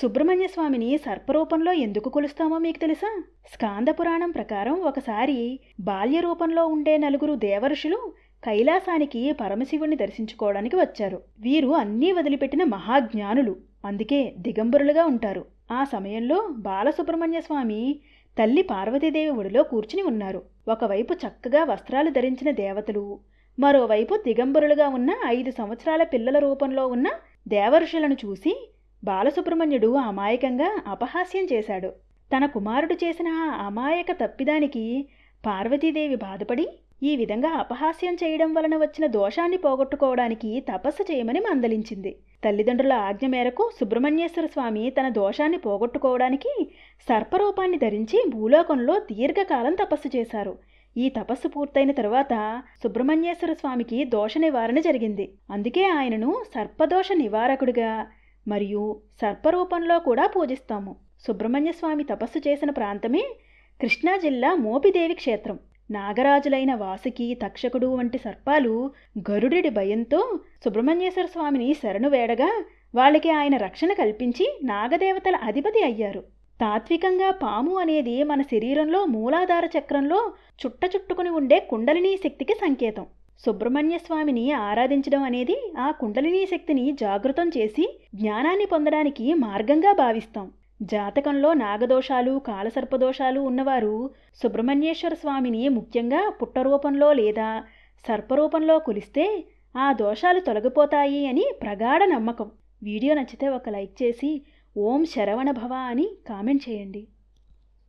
సుబ్రహ్మణ్య స్వామిని సర్పరూపంలో ఎందుకు కొలుస్తామో మీకు తెలుసా? స్కాంద పురాణం ప్రకారం ఒకసారి బాల్య రూపంలో ఉండే నలుగురు దేవర్షులు కైలాసానికి పరమశివుణ్ణి దర్శించుకోవడానికి వచ్చారు. వీరు అన్నీ వదిలిపెట్టిన మహాజ్ఞానులు. అందుకే దిగంబరులుగా ఉంటారు. ఆ సమయంలో బాలసుబ్రహ్మణ్య స్వామి తల్లి పార్వతీదేవి ఒడిలో కూర్చుని ఉన్నారు. ఒకవైపు చక్కగా వస్త్రాలు ధరించిన దేవతలు మరోవైపు దిగంబరులుగా ఉన్న ఐదు సంవత్సరాల పిల్లల రూపంలో ఉన్న దేవర్షులను చూసి బాలసుబ్రహ్మణ్యుడు అమాయకంగా అపహాస్యం చేశాడు. తన కుమారుడు చేసిన ఆ అమాయక తప్పిదానికి పార్వతీదేవి బాధపడి ఈ విధంగా అపహాస్యం చేయడం వలన వచ్చిన దోషాన్ని పోగొట్టుకోవడానికి తపస్సు చేయమని మందలించింది. తల్లిదండ్రుల ఆజ్ఞ మేరకు సుబ్రహ్మణ్యేశ్వర స్వామి తన దోషాన్ని పోగొట్టుకోవడానికి సర్పరూపాన్ని ధరించి భూలోకంలో దీర్ఘకాలం తపస్సు చేశారు. ఈ తపస్సు పూర్తయిన తరువాత సుబ్రహ్మణ్యేశ్వర స్వామికి దోష నివారణ జరిగింది. అందుకే ఆయనను సర్పదోష నివారకుడిగా మరియు సర్పరూపంలో కూడా పూజిస్తాము. సుబ్రహ్మణ్య స్వామి తపస్సు చేసిన ప్రాంతమే కృష్ణా జిల్లా మోపిదేవి క్షేత్రం. నాగరాజులైన వాసుకి తక్షకుడు వంటి సర్పాలు గరుడి భయంతో సుబ్రహ్మణ్యేశ్వర స్వామిని శరణు వేడగా వాళ్ళకి ఆయన రక్షణ కల్పించి నాగదేవతల అధిపతి అయ్యారు. తాత్వికంగా పాము అనేది మన శరీరంలో మూలాధార చక్రంలో చుట్ట చుట్టుకుని ఉండే కుండలినీ శక్తికి సంకేతం. సుబ్రహ్మణ్య స్వామిని ఆరాధించడం అనేది ఆ కుండలినీ శక్తిని జాగృతం చేసి జ్ఞానాన్ని పొందడానికి మార్గంగా భావిస్తాం. జాతకంలో నాగదోషాలు కాలసర్పదోషాలు ఉన్నవారు సుబ్రహ్మణ్యేశ్వర స్వామిని ముఖ్యంగా పుట్టరూపంలో లేదా సర్పరూపంలో కొలిస్తే ఆ దోషాలు తొలగిపోతాయి అని ప్రగాఢ నమ్మకం. వీడియో నచ్చితే ఒక లైక్ చేసి ఓం శరవణ భవ అని కామెంట్ చేయండి.